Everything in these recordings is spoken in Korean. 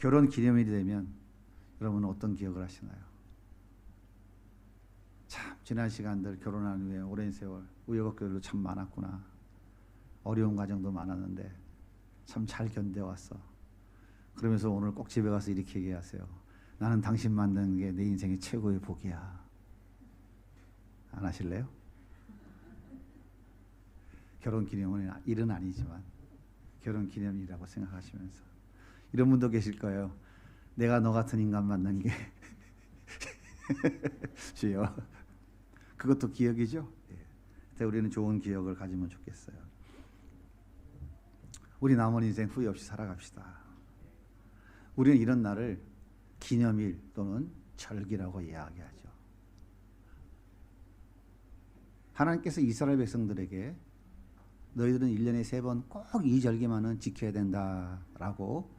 결혼 기념일이 되면 여러분은 어떤 기억을 하시나요? 참 지난 시간들 결혼한 후에 오랜 세월 우여곡절도 참 많았구나. 어려운 과정도 많았는데 참 잘 견뎌왔어. 그러면서 오늘 꼭 집에 가서 이렇게 얘기하세요. 나는 당신 만나는 게내 인생의 최고의 복이야. 안 하실래요? 결혼 기념은 일은 아니지만 결혼 기념이라고 생각하시면서 이런 분도 계실 거예요. 내가 너 같은 인간 만난 게 주여. 그것도 기억이죠. 예. 우리는 좋은 기억을 가지면 좋겠어요. 우리 남은 인생 후회 없이 살아갑시다. 우리는 이런 날을 기념일 또는 절기라고 이야기하죠. 하나님께서 이스라엘 백성들에게 너희들은 1년에 세 번 꼭 이 절기만은 지켜야 된다라고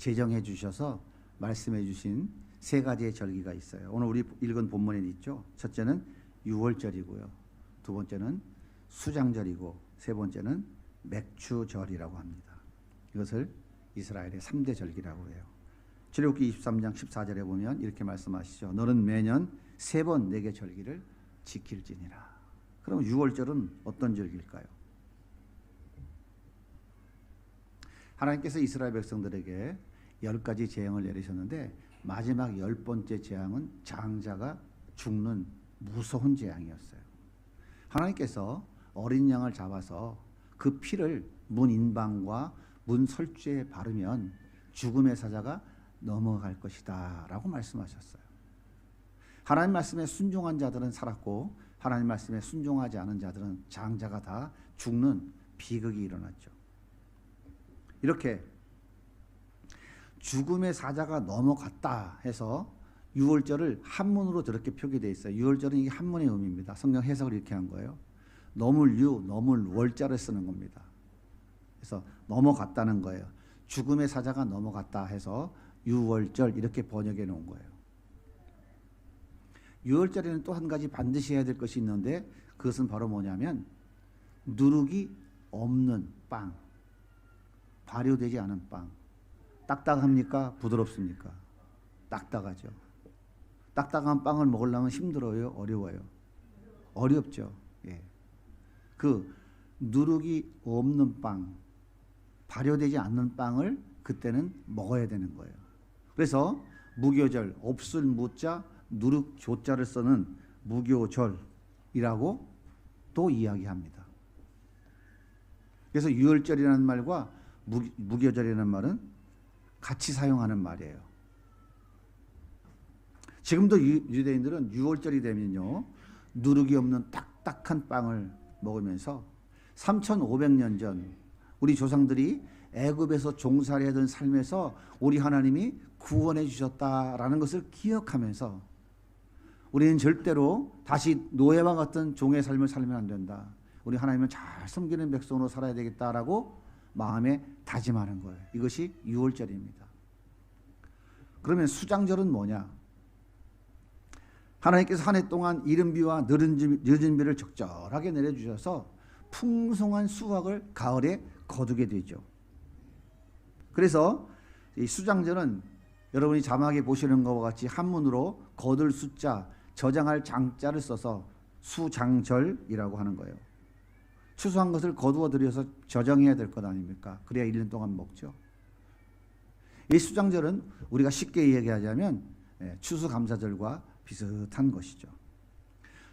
제정해 주셔서 말씀해 주신 세 가지의 절기가 있어요. 오늘 우리 읽은 본문에 있죠. 첫째는 유월절이고요. 두 번째는 수장절이고 세 번째는 맥추절이라고 합니다. 이것을 이스라엘의 3대 절기라고 해요. 출애굽기 23장 14절에 보면 이렇게 말씀하시죠. 너는 매년 세 번 내게 절기를 지킬지니라. 그럼 6월절은 어떤 절기일까요? 하나님께서 이스라엘 백성들에게 열 가지 재앙을 내리셨는데 마지막 열 번째 재앙은 장자가 죽는 무서운 재앙이었어요. 하나님께서 어린 양을 잡아서 그 피를 문 인방과 문 설주에 바르면 죽음의 사자가 넘어갈 것이다 라고 말씀하셨어요. 하나님 말씀에 순종한 자들은 살았고 하나님 말씀에 순종하지 않은 자들은 장자가 다 죽는 비극이 일어났죠. 이렇게 죽음의 사자가 넘어갔다 해서 유월절을 한문으로 저렇게 표기되어 있어요. 유월절은 이게 한문의 의미입니다. 성경 해석을 이렇게 한 거예요. 넘을 유, 넘을 월자를 쓰는 겁니다. 그래서 넘어갔다는 거예요. 죽음의 사자가 넘어갔다 해서 유월절 이렇게 번역해 놓은 거예요. 유월절에는 또 한 가지 반드시 해야 될 것이 있는데 그것은 바로 뭐냐면 누룩이 없는 빵, 발효되지 않은 빵. 딱딱합니까? 부드럽습니까? 딱딱하죠. 딱딱한 빵을 먹으려면 힘들어요, 어려워요. 어렵죠. 예. 그 누룩이 없는 빵, 발효되지 않는 빵을 그때는 먹어야 되는 거예요. 그래서 무교절 없을 무자 누룩 조자를 쓰는 무교절이라고 또 이야기합니다. 그래서 유월절이라는 말과 무, 무교절이라는 말은 같이 사용하는 말이에요. 지금도 유, 대인들은 유월절이 되면요 누룩이 없는 딱딱한 빵을 먹으면서 3,500년 전 우리 조상들이 애굽에서 종살이 하던 삶에서 우리 하나님이 구원해 주셨다라는 것을 기억하면서 우리는 절대로 다시 노예와 같은 종의 삶을 살면 안 된다. 우리 하나님을 잘 섬기는 백성으로 살아야 되겠다라고 마음에 다짐하는 거예요. 이것이 6월절입니다. 그러면 수장절은 뭐냐? 하나님께서 한 해 동안 이른 비와 늦은 비를 적절하게 내려주셔서 풍성한 수확을 가을에 거두게 되죠. 그래서 이 수장절은 여러분이 자막에 보시는 것과 같이 한문으로 거둘 숫자, 저장할 장자를 써서 수장절이라고 하는 거예요. 추수한 것을 거두어 들여서 저장해야 될 것 아닙니까? 그래야 1년 동안 먹죠. 이 수장절은 우리가 쉽게 얘기하자면 예, 추수감사절과 비슷한 것이죠.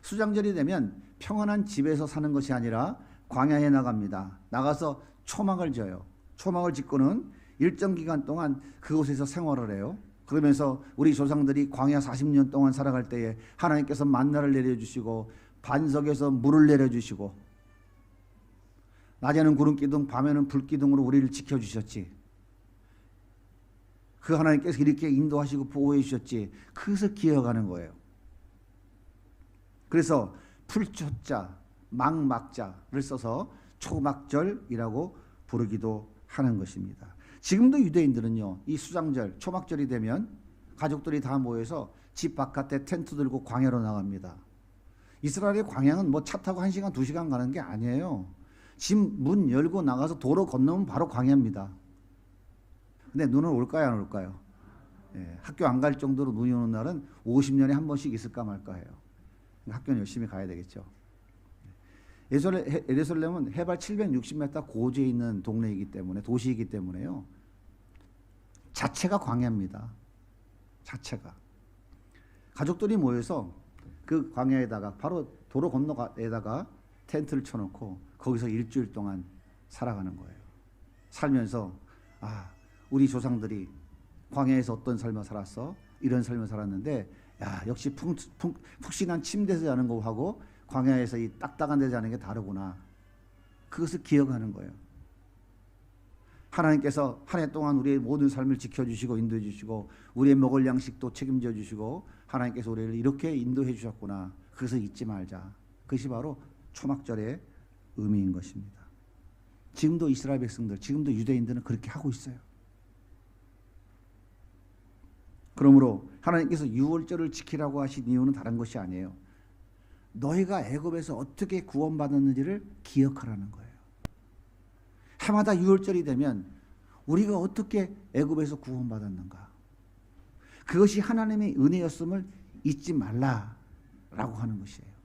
수장절이 되면 평안한 집에서 사는 것이 아니라 광야에 나갑니다. 나가서 초막을 져요. 초막을 짓고는 일정 기간 동안 그곳에서 생활을 해요. 그러면서 우리 조상들이 광야 40년 동안 살아갈 때에 하나님께서 만나를 내려주시고 반석에서 물을 내려주시고 낮에는 구름 기둥, 밤에는 불 기둥으로 우리를 지켜주셨지. 그 하나님께서 이렇게 인도하시고 보호해 주셨지. 그것을 기억하는 거예요. 그래서 풀초자, 망막자를 써서 초막절이라고 부르기도 하는 것입니다. 지금도 유대인들은요, 이 수장절, 초막절이 되면 가족들이 다 모여서 집 바깥에 텐트 들고 광야로 나갑니다. 이스라엘의 광야는 뭐 차 타고 1시간, 2시간 가는 게 아니에요. 집 문 열고 나가서 도로 건너면 바로 광야입니다. 근데 눈은 올까요, 안 올까요? 예, 학교 안 갈 정도로 눈이 오는 날은 50년에 한 번씩 있을까 말까 해요. 학교는 열심히 가야 되겠죠. 해- 예루살렘은 해발 760m 고지에 있는 동네이기 때문에 도시이기 때문에요. 자체가 광야입니다. 자체가 가족들이 모여서 그 광야에다가 바로 도로 건너에다가 텐트를 쳐놓고 거기서 일주일 동안 살아가는 거예요. 살면서 아 우리 조상들이 광야에서 어떤 삶을 살았어 이런 삶을 살았는데 야 역시 풍, 풍, 푹신한 침대에서 자는 거하고 광야에서 이 딱딱한 데서 자는 게 다르구나 그것을 기억하는 거예요. 하나님께서 한 해 동안 우리의 모든 삶을 지켜주시고 인도해 주시고 우리의 먹을 양식도 책임져 주시고 하나님께서 우리를 이렇게 인도해 주셨구나 그것을 잊지 말자 그것이 바로 초막절의 의미인 것입니다. 지금도 이스라엘 백성들 지금도 유대인들은 그렇게 하고 있어요. 그러므로 하나님께서 유월절을 지키라고 하신 이유는 다른 것이 아니에요. 너희가 애굽에서 어떻게 구원받았는지를 기억하라는 거예요. 해마다 유월절이 되면 우리가 어떻게 애굽에서 구원받았는가? 그것이 하나님의 은혜였음을 잊지 말라라고 하는 것이에요.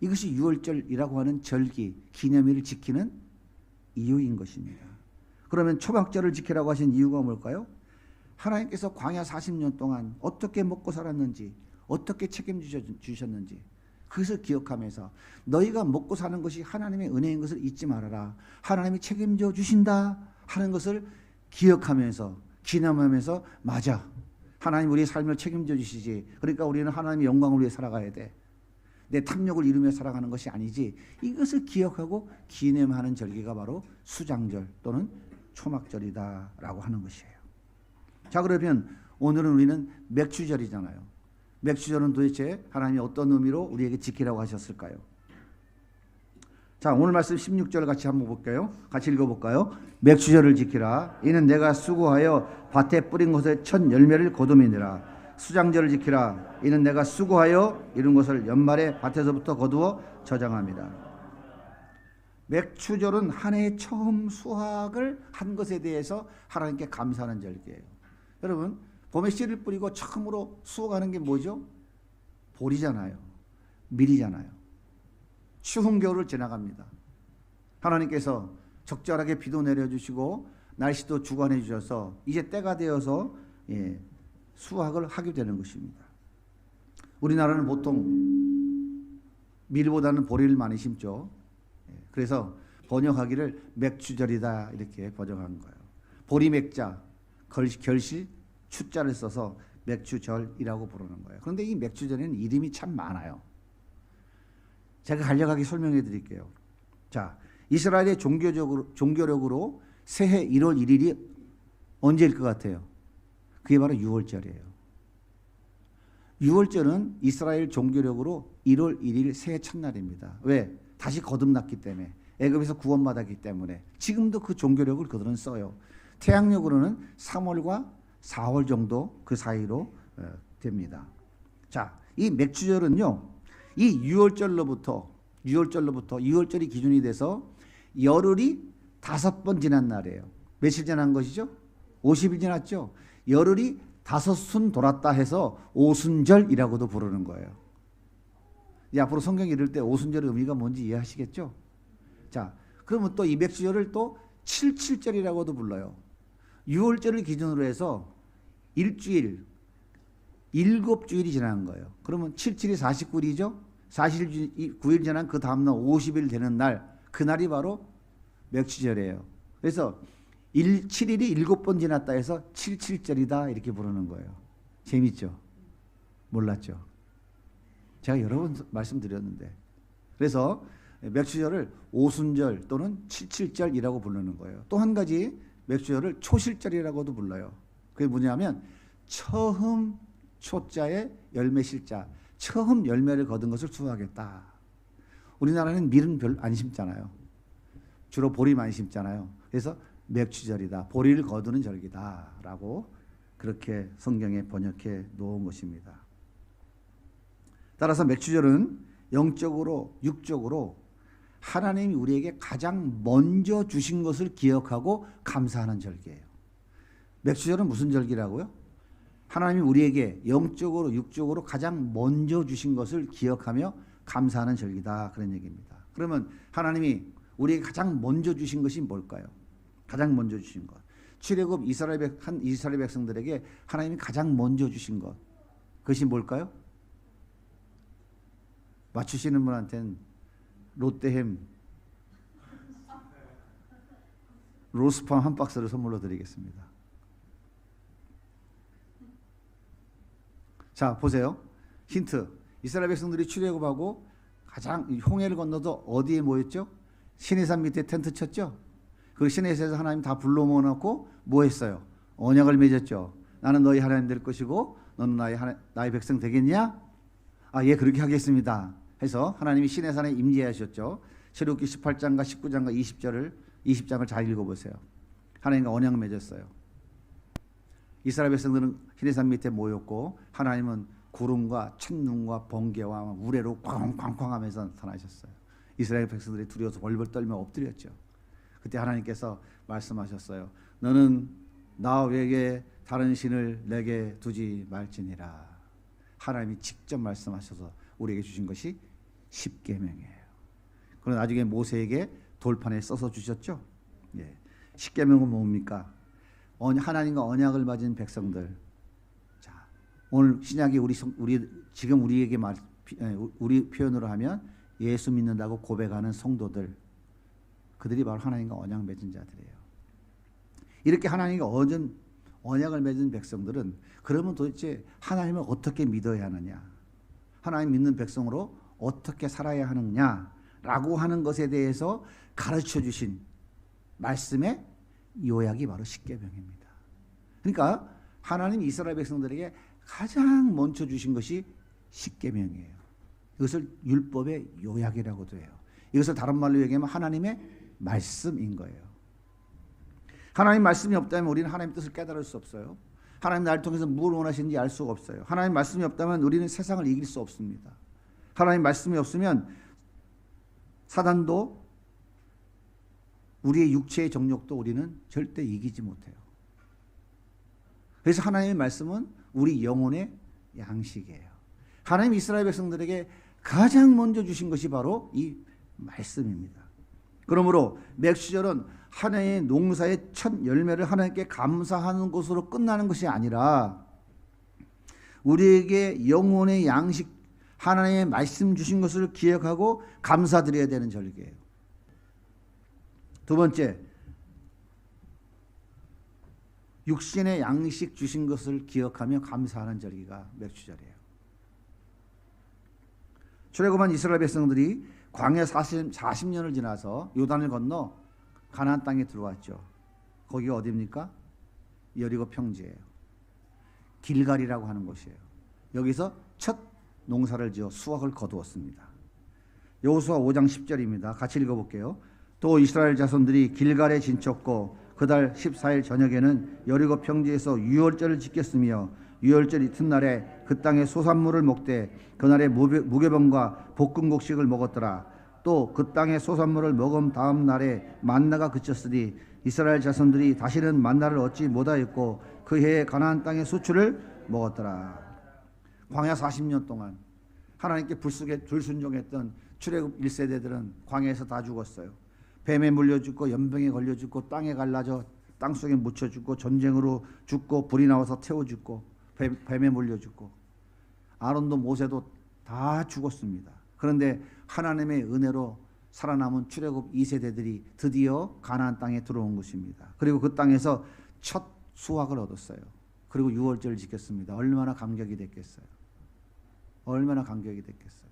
이것이 유월절이라고 하는 절기 기념일을 지키는 이유인 것입니다. 그러면 초막절을 지키라고 하신 이유가 뭘까요? 하나님께서 광야 40년 동안 어떻게 먹고 살았는지 어떻게 책임져 주셨는지 그것을 기억하면서 너희가 먹고 사는 것이 하나님의 은혜인 것을 잊지 말아라. 하나님이 책임져 주신다 하는 것을 기억하면서 기념하면서 맞아. 하나님 우리의 삶을 책임져 주시지. 그러니까 우리는 하나님의 영광을 위해 살아가야 돼. 내 탐욕을 이루며 살아가는 것이 아니지. 이것을 기억하고 기념하는 절기가 바로 수장절 또는 초막절이다라고 하는 것이에요. 자 그러면 오늘은 우리는 맥주절이잖아요. 맥주절은 도대체 하나님이 어떤 의미로 우리에게 지키라고 하셨을까요? 자 오늘 말씀 16절 같이 한번 볼까요? 같이 읽어볼까요? 맥주절을 지키라. 이는 내가 수고하여 밭에 뿌린 것의 첫 열매를 거둠이니라. 수장절을 지키라. 이는 내가 수고하여 이룬 것을 연말에 밭에서부터 거두어 저장합니다. 맥추절은 한 해의 처음 수확을 한 것에 대해서 하나님께 감사하는 절기예요. 여러분 봄에 씨를 뿌리고 처음으로 수확하는 게 뭐죠? 보리잖아요. 밀이잖아요. 추운 겨울을 지나갑니다. 하나님께서 적절하게 비도 내려주시고 날씨도 주관해 주셔서 이제 때가 되어서 예, 수확을 하게 되는 것입니다. 우리나라는 보통 밀보다는 보리를 많이 심죠. 예, 그래서 번역하기를 맥주절이다 이렇게 번역한 거예요. 보리맥자 결실 추자를 써서 맥주절이라고 부르는 거예요. 그런데 이 맥주절에는 이름이 참 많아요. 제가 간략하게 설명해 드릴게요. 자, 이스라엘의 종교적으로 종교력으로 새해 1월 1일이 언제일 것 같아요? 그게 바로 6월절이에요. 6월절은 이스라엘 종교력으로 1월 1일 새해 첫날입니다. 왜? 다시 거듭났기 때문에 애굽에서 구원받았기 때문에 지금도 그 종교력을 그들은 써요. 태양력으로는 3월과 4월 정도 그 사이로 어, 됩니다. 자, 이 맥주절은요. 이 6월절로부터 6월절로부터 6월절이 기준이 돼서 열흘이 다섯 번 지난 날이에요. 며칠 지난 것이죠? 50일 지났죠. 열흘이 다섯 순 돌았다 해서 오순절이라고도 부르는 거예요. 이 앞으로 성경 읽을 때 오순절의 의미가 뭔지 이해하시겠죠? 자, 그러면 또이 맥주절을 또 칠칠절이라고도 불러요. 6월절을 기준으로 해서 일주일, 일곱 주일이 지난 거예요. 그러면 77이 49일이죠? 49일 지난 그 다음날 50일 되는 날, 그날이 바로 맥주절이에요. 그래서 1, 7일이 일곱 번 지났다 해서 77절이다 이렇게 부르는 거예요. 재밌죠? 몰랐죠? 제가 여러 번 말씀드렸는데. 그래서 맥주절을 오순절 또는 칠칠절이라고 부르는 거예요. 또 한 가지 맥주절을 초실절이라고도 불러요. 그게 뭐냐면 처음 초자에 열매 실자, 처음 열매를 거둔 것을 수확하겠다. 우리나라는 밀은 별안 심잖아요. 주로 보리 많이 심잖아요. 그래서 맥주절이다. 보리를 거두는 절기다라고 그렇게 성경에 번역해 놓은 것입니다. 따라서 맥주절은 영적으로 육적으로 하나님이 우리에게 가장 먼저 주신 것을 기억하고 감사하는 절기예요. 맥주절은 무슨 절기라고요? 하나님이 우리에게 영적으로 육적으로 가장 먼저 주신 것을 기억하며 감사하는 절기다 그런 얘기입니다. 그러면 하나님이 우리에게 가장 먼저 주신 것이 뭘까요? 가장 먼저 주신 것. 출애굽 이스라엘 백, 한 이스라엘 백성들에게 하나님이 가장 먼저 주신 것. 그것이 뭘까요? 맞추시는 분한테는 롯데햄 로스팜 한 박스를 선물로 드리겠습니다. 자, 보세요. 힌트. 이스라엘 백성들이 출애굽하고 가장 홍해를 건너서 어디에 모였죠? 시내산 밑에 텐트 쳤죠? 그 시내에서 하나님 다 불러 모아놓고 뭐 했어요? 언약을 맺었죠. 나는 너희 하나님 될 것이고 너는 나의 하나, 나의 백성 되겠냐? 아, 예, 그렇게 하겠습니다. 해서 하나님이 시내산에 임재하셨죠. 출애굽기 18장과 19장과 20절을 20장을 잘 읽어 보세요. 하나님과 언약 맺었어요. 이스라엘 백성들은 시내산 밑에 모였고 하나님은 구름과 첫눈과 번개와 우레로 쾅쾅쾅하면서 나타나셨어요. 이스라엘 백성들이 두려워서 벌벌 떨며 엎드렸죠. 그때 하나님께서 말씀하셨어요. 너는 나 외에 다른 신을 내게 두지 말지니라. 하나님이 직접 말씀하셔서 우리에게 주신 것이 십계명이에요. 그럼 나중에 모세에게 돌판에 써서 주셨죠. 예. 십계명은 뭡니까? 하나님과 언약을 맺은 백성들. 자, 오늘 신약이 우리 우리 지금 우리에게 말 우리 표현으로 하면 예수 믿는다고 고백하는 성도들. 그들이 바로 하나님과 언약 맺은 자들이에요. 이렇게 하나님과 언전 언약을 맺은 백성들은 그러면 도대체 하나님을 어떻게 믿어야 하느냐? 하나님 믿는 백성으로 어떻게 살아야 하느냐 라고 하는 것에 대해서 가르쳐 주신 말씀의 요약이 바로 십계명입니다. 그러니까 하나님 이스라엘 백성들에게 가장 먼저 주신 것이 십계명이에요. 이것을 율법의 요약이라고도 해요. 이것을 다른 말로 얘기하면 하나님의 말씀인 거예요. 하나님 말씀이 없다면 우리는 하나님 뜻을 깨달을 수 없어요. 하나님 나를 통해서 무엇을 원하시는지 알 수가 없어요. 하나님 말씀이 없다면 우리는 세상을 이길 수 없습니다. 하나님 말씀이 없으면 사단도 우리의 육체의 정욕도 우리는 절대 이기지 못해요. 그래서 하나님의 말씀은 우리 영혼의 양식이에요. 하나님 이스라엘 백성들에게 가장 먼저 주신 것이 바로 이 말씀입니다. 그러므로 맥시절은 하나의 농사의 첫 열매를 하나님께 감사하는 것으로 끝나는 것이 아니라 우리에게 영혼의 양식 하나님의 말씀 주신 것을 기억하고 감사드려야 되는 절기예요. 두 번째, 육신의 양식 주신 것을 기억하며 감사하는 절기가 맥주절이에요. 출애굽한 이스라엘 백성들이 광야 40, 40년을 지나서 요단을 건너 가나안 땅에 들어왔죠. 거기가 어디입니까? 여리고 평지예요. 길갈이라고 하는 곳이에요. 여기서 첫 농사를 지어 수확을 거두었습니다. 여호수아 5장 10절입니다. 같이 읽어 볼게요. 또 이스라엘 자손들이 길갈에 진쳤고 그달 14일 저녁에는 여리고 평지에서 유월절을 지켰으며 유월절 이튿날에 그 땅의 소산물을 먹되 그날에 무교병과 볶음곡식을 먹었더라. 또 그 땅의 소산물을 먹은 다음 날에 만나가 그쳤으니 이스라엘 자손들이 다시는 만나를 얻지 못하였고 그 해에 가나안 땅의 수출을 먹었더라. 광야 40년 동안 하나님께 불순에 불순종했던 출애굽 1세대들은 광야에서 다 죽었어요. 뱀에 물려 죽고 연병에 걸려 죽고 땅에 갈라져 땅 속에 묻혀 죽고 전쟁으로 죽고 불이 나와서 태워 죽고 뱀, 에 물려 죽고 아론도 모세도 다 죽었습니다. 그런데 하나님의 은혜로 살아남은 출애굽 2세대들이 드디어 가나안 땅에 들어온 것입니다. 그리고 그 땅에서 첫 수확을 얻었어요. 그리고 6월절을 지켰습니다. 얼마나 감격이 됐겠어요. 얼마나 감격이 됐겠어요.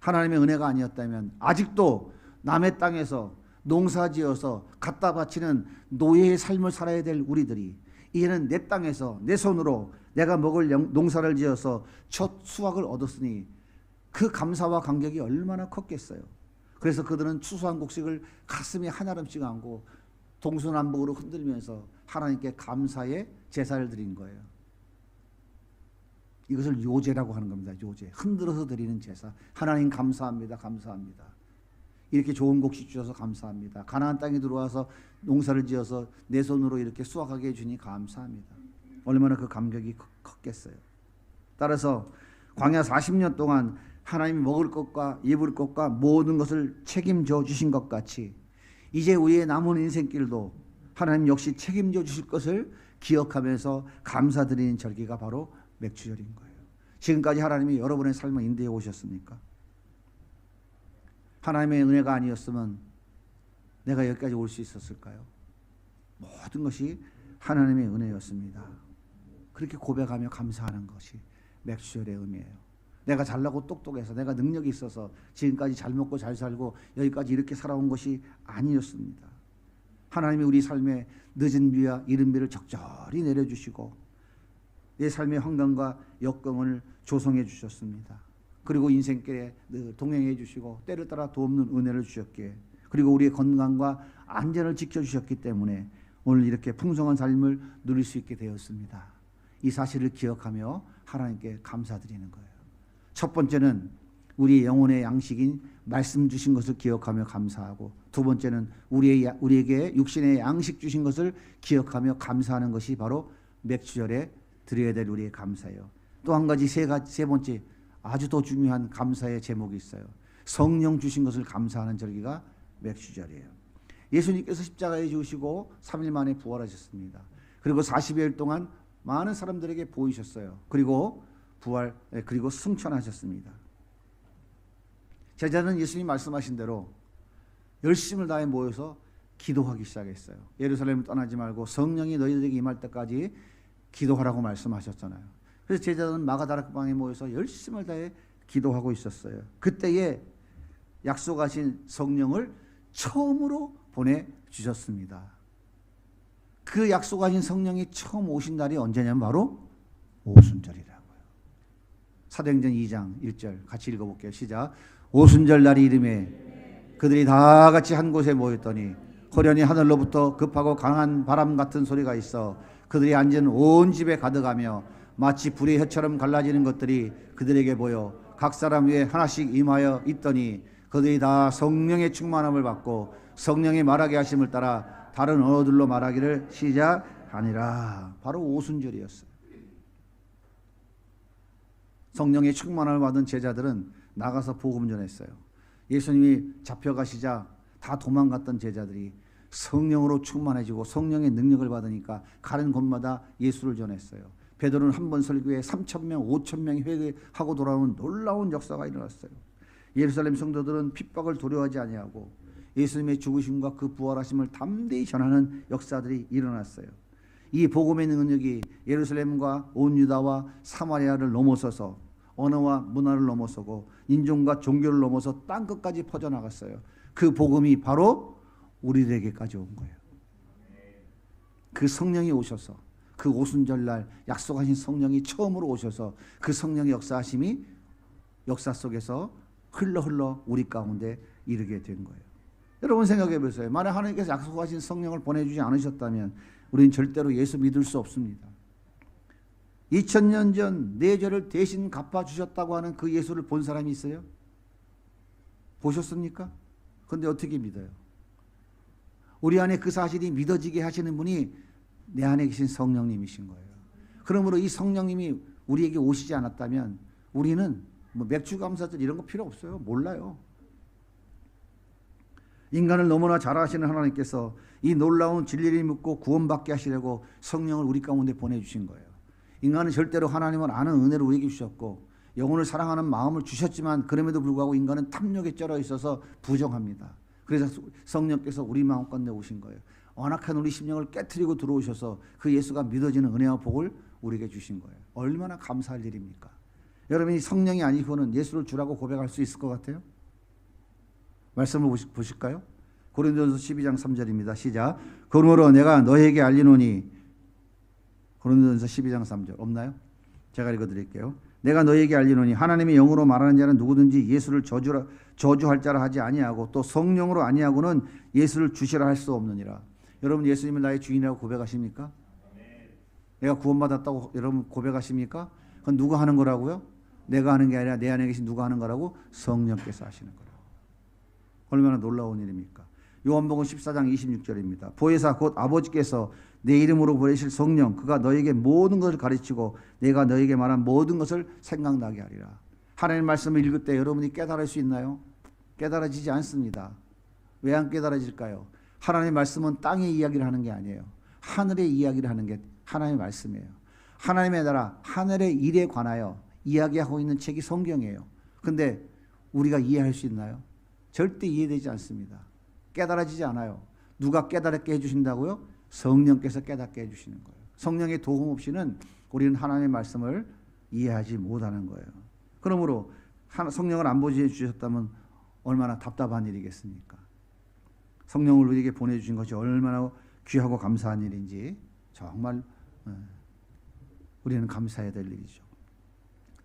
하나님의 은혜가 아니었다면 아직도 남의 땅에서 농사지어서 갖다 바치는 노예의 삶을 살아야 될 우리들이 이제는 내 땅에서 내 손으로 내가 먹을 농사를 지어서 첫 수확을 얻었으니 그 감사와 감격이 얼마나 컸겠어요. 그래서 그들은 추수한 곡식을 가슴에 한아름씩 안고 동서남북으로 흔들면서 하나님께 감사의 제사를 드린 거예요. 이것을 요제라고 하는 겁니다. 요제. 흔들어서 드리는 제사. 하나님 감사합니다. 감사합니다. 이렇게 좋은 곡식 주셔서 감사합니다. 가나안 땅에 들어와서 농사를 지어서 내 손으로 이렇게 수확하게 해주니 감사합니다. 얼마나 그 감격이 컸- 컸겠어요. 따라서 광야 40년 동안 하나님이 먹을 것과 입을 것과 모든 것을 책임져 주신 것 같이 이제 우리의 남은 인생길도 하나님 역시 책임져 주실 것을 기억하면서 감사드리는 절기가 바로 맥주절인 거예요. 지금까지 하나님이 여러분의 삶을 인도해 오셨습니까? 하나님의 은혜가 아니었으면 내가 여기까지 올 수 있었을까요? 모든 것이 하나님의 은혜였습니다. 그렇게 고백하며 감사하는 것이 맥주절의 의미예요. 내가 잘나고 똑똑해서 내가 능력이 있어서 지금까지 잘 먹고 잘 살고 여기까지 이렇게 살아온 것이 아니었습니다. 하나님이 우리 삶에 늦은 비와 이른 비를 적절히 내려주시고 내 삶의 환경과 여건을 조성해 주셨습니다. 그리고 인생길에 늘 동행해 주시고 때를 따라 돕는 은혜를 주셨기에 그리고 우리의 건강과 안전을 지켜 주셨기 때문에 오늘 이렇게 풍성한 삶을 누릴 수 있게 되었습니다. 이 사실을 기억하며 하나님께 감사드리는 거예요. 첫 번째는 우리의 영혼의 양식인 말씀 주신 것을 기억하며 감사하고 두 번째는 우리의 야- 우리에게 육신의 양식 주신 것을 기억하며 감사하는 것이 바로 맥주절에 드려야 될 우리의 감사예요. 또 한 가지 세 가지 세 번째 아주 더 중요한 감사의 제목이 있어요. 성령 주신 것을 감사하는 절기가 맥주절이에요. 예수님께서 십자가에 죽으시고 3일 만에 부활하셨습니다. 그리고 40일 동안 많은 사람들에게 보이셨어요. 그리고 부활 예, 그리고 승천하셨습니다. 제자는 예수님 말씀하신 대로 열심을 다해 모여서 기도하기 시작했어요. 예루살렘을 떠나지 말고 성령이 너희들에게 임할 때까지 기도하라고 말씀하셨잖아요. 그래서 제자들은 마가다락 방에 모여서 열심을 다해 기도하고 있었어요. 그때에 약속하신 성령을 처음으로 보내 주셨습니다. 그 약속하신 성령이 처음 오신 날이 언제냐면 바로 오순절이라고요. 사도행전 2장 1절 같이 읽어볼게요. 시작. 오순절 날이 이름에 그들이 다 같이 한 곳에 모였더니 호련히 하늘로부터 급하고 강한 바람 같은 소리가 있어 그들이 앉은 온 집에 가득하며 마치 불의 혀처럼 갈라지는 것들이 그들에게 보여 각 사람 위에 하나씩 임하여 있더니 그들이 다 성령의 충만함을 받고 성령의 말하게 하심을 따라 다른 언어들로 말하기를 시작하니라. 바로 오순절이었어요. 성령의 충만함을 받은 제자들은 나가서 복음 전했어요. 예수님이 잡혀가시자 다 도망갔던 제자들이 성령으로 충만해지고 성령의 능력을 받으니까 가는 곳마다 예수를 전했어요. 베드로는 한 번 설교에 3천 명, 5천 명이 회개하고 돌아오는 놀라운 역사가 일어났어요. 예루살렘 성도들은 핍박을 두려워하지 아니하고 예수님의 죽으심과 그 부활하심을 담대히 전하는 역사들이 일어났어요. 이 복음의 능력이 예루살렘과 온 유다와 사마리아를 넘어서서 언어와 문화를 넘어서고 인종과 종교를 넘어서 땅 끝까지 퍼져나갔어요. 그 복음이 바로 우리들에게까지 온 거예요. 그 성령이 오셔서 그 오순절 날 약속하신 성령이 처음으로 오셔서 그 성령의 역사하심이 역사 속에서 흘러 흘러 우리 가운데 이르게 된 거예요. 여러분 생각해 보세요. 만약 하나님께서 약속하신 성령을 보내주지 않으셨다면 우리는 절대로 예수 믿을 수 없습니다. 2000년 전 내 죄를 대신 갚아주셨다고 하는 그 예수를 본 사람이 있어요? 보셨습니까? 근데 어떻게 믿어요? 우리 안에 그 사실이 믿어지게 하시는 분이 내 안에 계신 성령님이신 거예요. 그러므로 이 성령님이 우리에게 오시지 않았다면 우리는 뭐 맥주 감사절 이런 거 필요 없어요. 몰라요. 인간을 너무나 잘 아시는 하나님께서 이 놀라운 진리를 묻고 구원받게 하시려고 성령을 우리 가운데 보내주신 거예요. 인간은 절대로 하나님을 아는 은혜를 우리에게 주셨고 영혼을 사랑하는 마음을 주셨지만 그럼에도 불구하고 인간은 탐욕에 쩔어 있어서 부정합니다. 그래서 성령께서 우리 마음 가운데 오신 거예요. 완악한 우리 심령을 깨뜨리고 들어오셔서 그 예수가 믿어지는 은혜와 복을 우리에게 주신 거예요. 얼마나 감사할 일입니까? 여러분이 성령이 아니고는 예수를 주라고 고백할 수 있을 것 같아요? 말씀을 보실까요? 고린도전서 12장 3절입니다. 시작. 그러므로 내가 너에게 알리노니 고린도전서 12장 3절 없나요? 제가 읽어 드릴게요. 내가 너에게 알리노니 하나님의 영으로 말하는 자는 누구든지 예수를 저주라 저주할 자라 하지 아니하고 또 성령으로 아니하고는 예수를 주시라 할 수 없느니라. 여러분 예수님을 나의 주인이라고 고백하십니까? 내가 구원받았다고 여러분 고백하십니까? 그건 누가 하는 거라고요? 내가 하는 게 아니라 내 안에 계신 누가 하는 거라고 성령께서 하시는 거라고. 얼마나 놀라운 일입니까? 요한복음 14장 26절입니다. 보혜사 곧 아버지께서 내 이름으로 보내실 성령 그가 너에게 모든 것을 가르치고 내가 너에게 말한 모든 것을 생각나게 하리라. 하나님 말씀을 읽을 때 여러분이 깨달을 수 있나요? 깨달아지지 않습니다. 왜 안 깨달아질까요? 하나님의 말씀은 땅의 이야기를 하는 게 아니에요. 하늘의 이야기를 하는 게 하나님의 말씀이에요. 하나님의 나라, 하늘의 일에 관하여 이야기하고 있는 책이 성경이에요. 근데 우리가 이해할 수 있나요? 절대 이해되지 않습니다. 깨달아지지 않아요. 누가 깨달게 해주신다고요? 성령께서 깨닫게 해주시는 거예요. 성령의 도움 없이는 우리는 하나님의 말씀을 이해하지 못하는 거예요. 그러므로 성령을 안 보여주셨다면 얼마나 답답한 일이겠습니까? 성령을 우리에게 보내주신 것이 얼마나 귀하고 감사한 일인지 정말 어, 우리는 감사해야 될 일이죠.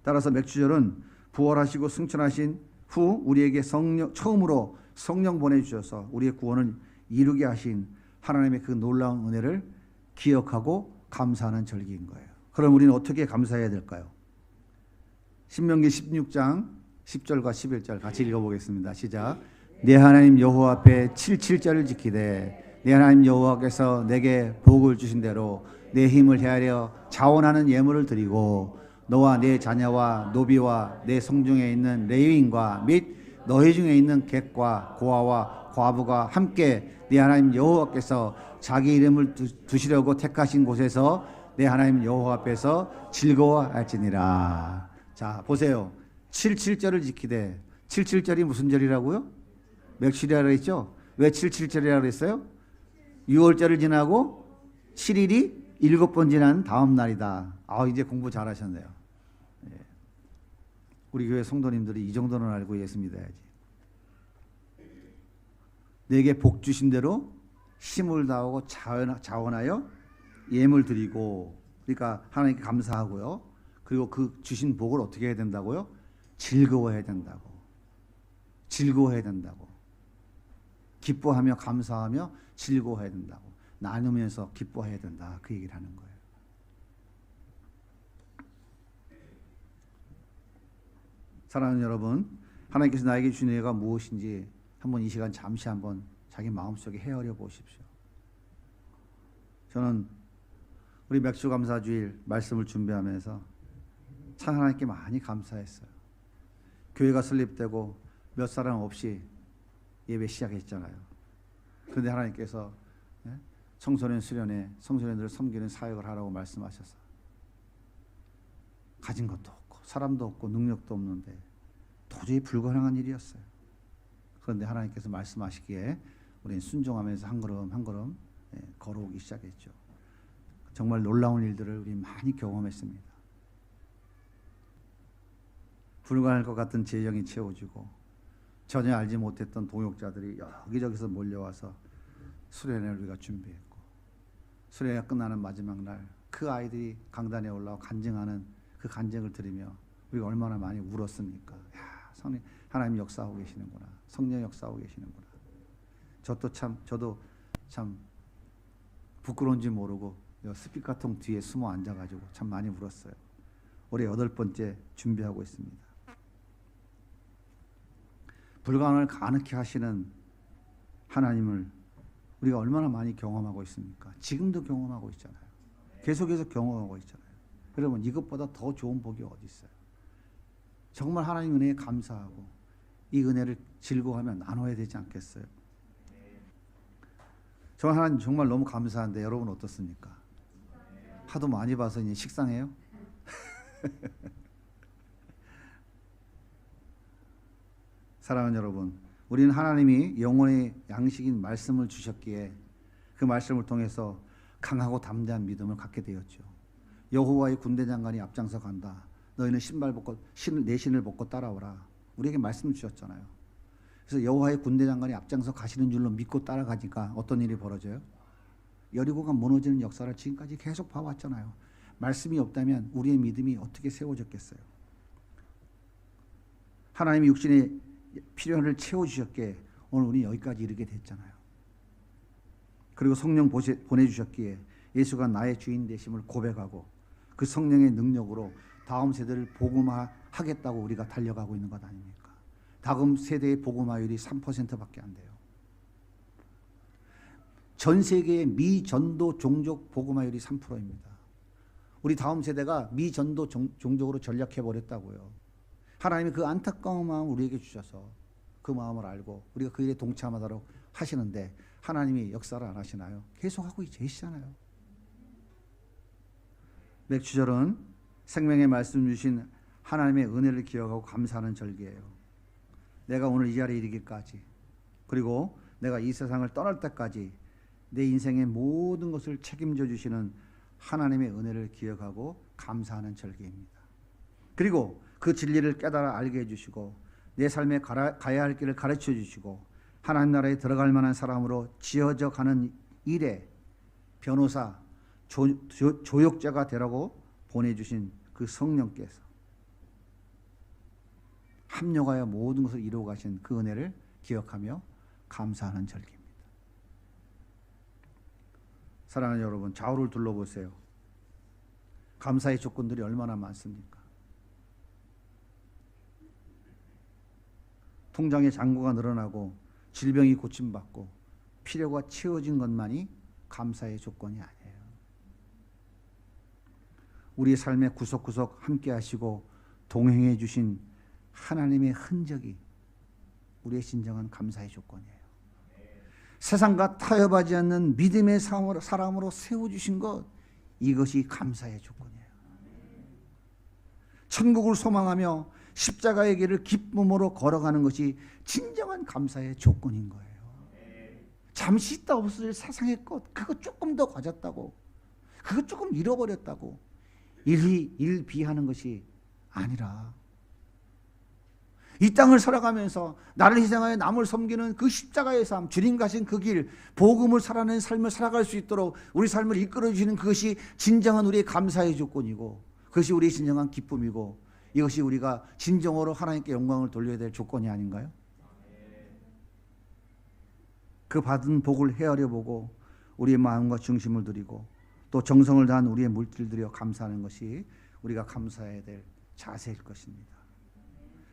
따라서 맥주절은 부활하시고 승천하신 후 우리에게 성령 처음으로 성령 보내주셔서 우리의 구원을 이루게 하신 하나님의 그 놀라운 은혜를 기억하고 감사하는 절기인 거예요. 그럼 우리는 어떻게 감사해야 될까요? 신명기 16장 10절과 11절 같이 읽어보겠습니다. 시작. 내 하나님 여호와 앞에 77절을 지키되 내 하나님 여호와께서 내게 복을 주신 대로 내 힘을 헤아려 자원하는 예물을 드리고 너와 내 자녀와 노비와 내 성중에 있는 레위인과 및 너희 중에 있는 객과 고아와 과부가 함께 내 하나님 여호와께서 자기 이름을 두시려고 택하신 곳에서 내 하나님 여호와 앞에서 즐거워할지니라. 자, 보세요. 77절을 지키되 77절이 무슨 절이라고요? 며칠이라 그랬죠? 왜 77절이라 그랬어요? 6월절을 지나고 7일이 일곱 번 지난 다음 날이다. 아, 이제 공부 잘하셨네요. 예. 우리 교회 성도님들이 이 정도는 알고 예수 믿어야지. 내게 복 주신 대로 힘을 다하고 자원하여 예물 드리고 그러니까 하나님께 감사하고요. 그리고 그 주신 복을 어떻게 해야 된다고요? 즐거워해야 된다고. 즐거워해야 된다고. 기뻐하며 감사하며 즐거워해야 된다고. 나누면서 기뻐해야 된다. 그 얘기를 하는 거예요. 사랑하는 여러분, 하나님께서 나에게 주신 은혜가 무엇인지 한번 이 시간 잠시 한번 자기 마음속에 헤아려 보십시오. 저는 우리 맥주 감사 주일 말씀을 준비하면서 참 하나님께 많이 감사했어요. 교회가 설립되고 몇 사람 없이 예배 시작했잖아요. 그런데 하나님께서 예? 청소년 수련회 청소년들을 섬기는 사역을 하라고 말씀하셔서 가진 것도 없고 사람도 없고 능력도 없는데 도저히 불가능한 일이었어요. 그런데 하나님께서 말씀하시기에 우리는 순종하면서 한 걸음 한 걸음 예, 걸어오기 시작했죠. 정말 놀라운 일들을 우리 많이 경험했습니다. 불가능할 것 같은 재정이 채워지고 전혀 알지 못했던 동역자들이 여기저기서 몰려와서 수련회를 우리가 준비했고 수련회가 끝나는 마지막 날 그 아이들이 강단에 올라와 간증하는 그 간증을 들으며 우리가 얼마나 많이 울었습니까? 야, 성령 하나님 역사하고 계시는구나. 성령 역사하고 계시는구나. 저도 참 저도 참 부끄러운지 모르고 스피커통 뒤에 숨어 앉아가지고 참 많이 울었어요. 올해 여덟 번째 준비하고 있습니다. 불가능을 가능케 하시는 하나님을 우리가 얼마나 많이 경험하고 있습니까? 지금도 경험하고 있잖아요. 계속해서 경험하고 있잖아요. 여러분 이것보다 더 좋은 복이 어디 있어요? 정말 하나님 은혜에 감사하고 이 은혜를 즐거워하며 나눠야 되지 않겠어요? 저 하나님 정말 너무 감사한데 여러분 어떻습니까? 하도 많이 봐서 이제 식상해요? 사랑하는 여러분, 우리는 하나님이 영혼의 양식인 말씀을 주셨기에 그 말씀을 통해서 강하고 담대한 믿음을 갖게 되었죠. 여호와의 군대 장관이 앞장서 간다. 너희는 신발 벗고 신, 내 신을 벗고 따라오라. 우리에게 말씀 주셨잖아요. 그래서 여호와의 군대 장관이 앞장서 가시는 줄로 믿고 따라가니까 어떤 일이 벌어져요? 여리고가 무너지는 역사를 지금까지 계속 봐왔잖아요. 말씀이 없다면 우리의 믿음이 어떻게 세워졌겠어요? 하나님이 육신의 필요를 채워주셨기에 오늘 우리 여기까지 이르게 됐잖아요. 그리고 성령 보내주셨기에 예수가 나의 주인 되심을 고백하고 그 성령의 능력으로 다음 세대를 복음화하겠다고 우리가 달려가고 있는 것 아닙니까? 다음 세대의 복음화율이 3%밖에 안 돼요. 전 세계의 미전도 종족 복음화율이 3%입니다. 우리 다음 세대가 미전도 종, 종족으로 전략해 버렸다고요. 하나님이 그 안타까운 마음 우리에게 주셔서 그 마음을 알고 우리가 그 일에 동참하도록 하시는데 하나님이 역사를 안 하시나요? 계속 하고 계시잖아요. 맥주절은 생명의 말씀 주신 하나님의 은혜를 기억하고 감사하는 절기예요. 내가 오늘 이 자리에 이르기까지 그리고 내가 이 세상을 떠날 때까지 내 인생의 모든 것을 책임져 주시는 하나님의 은혜를 기억하고 감사하는 절기입니다. 그리고 그 진리를 깨달아 알게 해주시고 내 삶에 가라, 가야 할 길을 가르쳐 주시고 하나님 나라에 들어갈 만한 사람으로 지어져 가는 일에 변호사, 조, 조, 조역자가 되라고 보내주신 그 성령께서 합력하여 모든 것을 이루어 가신 그 은혜를 기억하며 감사하는 절기입니다. 사랑하는 여러분, 좌우를 둘러보세요. 감사의 조건들이 얼마나 많습니까? 통장의 잔고가 늘어나고 질병이 고침받고 필요가 채워진 것만이 감사의 조건이 아니에요. 우리 삶의 구석구석 함께 하시고 동행해 주신 하나님의 흔적이 우리의 진정한 감사의 조건이에요. 세상과 타협하지 않는 믿음의 사람으로, 세워주신 것 이것이 감사의 조건이에요. 천국을 소망하며 십자가의 길을 기쁨으로 걸어가는 것이 진정한 감사의 조건인 거예요. 잠시 있다 없어질 세상의 것 그거 조금 더 가졌다고 그거 조금 잃어버렸다고 일이 일비하는 것이 아니라 이 땅을 살아가면서 나를 희생하여 남을 섬기는 그 십자가의 삶, 주님 가신 그 길, 복음을 살아내는 삶을 살아갈 수 있도록 우리 삶을 이끌어 주시는 그것이 진정한 우리의 감사의 조건이고 그것이 우리의 진정한 기쁨이고 이것이 우리가 진정으로 하나님께 영광을 돌려야 될 조건이 아닌가요? 그 받은 복을 헤아려 보고 우리의 마음과 중심을 드리고 또 정성을 다한 우리의 물질 들여 감사하는 것이 우리가 감사해야 될 자세일 것입니다.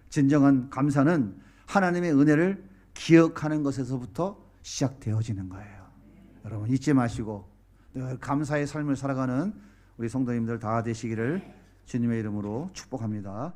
진정한 감사는 하나님의 은혜를 기억하는 것에서부터 시작되어지는 거예요. 여러분 잊지 마시고 늘 감사의 삶을 살아가는 우리 성도님들 다 되시기를 주님의 이름으로 축복합니다.